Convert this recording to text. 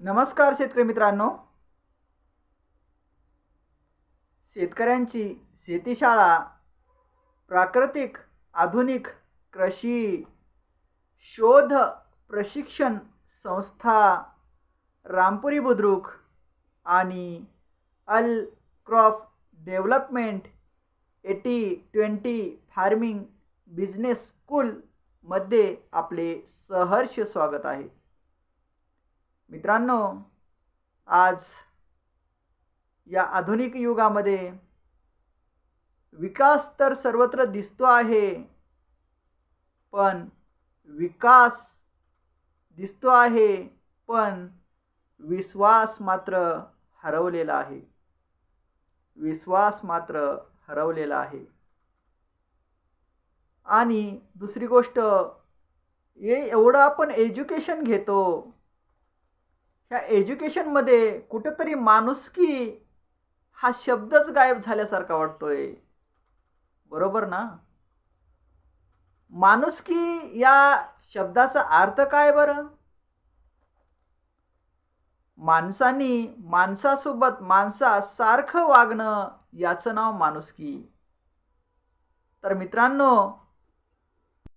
नमस्कार शेतकरी मित्रांनो. शेतकऱ्यांची शेतीशाळा प्राकृतिक आधुनिक कृषी शोध प्रशिक्षण संस्था रामपुरी बुद्रुक आणि अल crop development eighty twenty farming business स्कूलमध्ये आपले सहर्ष स्वागत आहे. मित्रांनो आज या आधुनिक युगामध्ये विकास तर सर्वत्र दिसतो आहे पण विकास दिसतो आहे पण विश्वास मात्र हरवलेला आहे. विश्वास मात्र हरवलेला आहे. आणि दुसरी गोष्ट हे एवढं आपण एज्युकेशन घेतो ह्या एज्युकेशनमध्ये कुठंतरी माणुसकी हा शब्दच गायब झाल्यासारखा वाटतोय. बरोबर ना? माणुसकी या शब्दाचा अर्थ काय बरं? माणसांनी माणसासोबत माणसासारखं वागणं याचं नाव माणुसकी. तर मित्रांनो